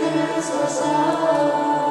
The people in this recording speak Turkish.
kız azar.